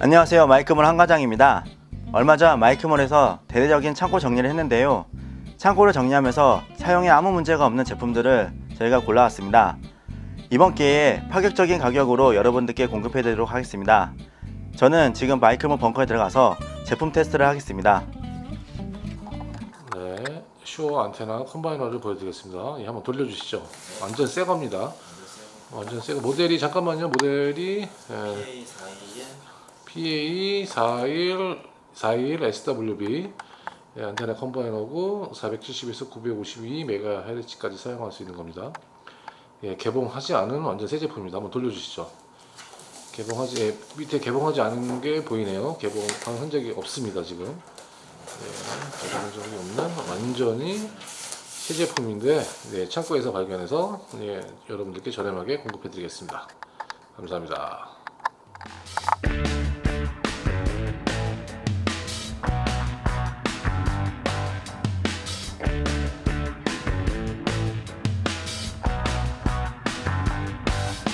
안녕하세요 마이크몰 한과장입니다 얼마 전 마이크몰에서 대대적인 창고 정리를 했는데요 창고를 정리하면서 사용에 아무 문제가 없는 제품들을 저희가 골라왔습니다 이번 기회에 파격적인 가격으로 여러분들께 공급해 드리도록 하겠습니다 저는 지금 마이크몰 벙커에 들어가서 제품 테스트를 하겠습니다 네, 슈어 안테나 컴바이너를 보여드리겠습니다. 예, 한번 돌려주시죠. 완전 새 겁니다. 완전 새 거. 모델이 잠깐만요. 모델이 예, PA 41 41 SWB 예, 안테나 컴바이너고 470에서 952 메가헤르츠까지 사용할 수 있는 겁니다. 예, 개봉하지 않은 완전 새 제품입니다. 한번 돌려주시죠. 개봉하지 예, 밑에 개봉하지 않은 게 보이네요. 개봉한 흔적이 없습니다 지금. 개봉한 적이 없는 완전히 새 제품인데 네, 창고에서 발견해서 예, 여러분들께 저렴하게 공급해드리겠습니다. 감사합니다.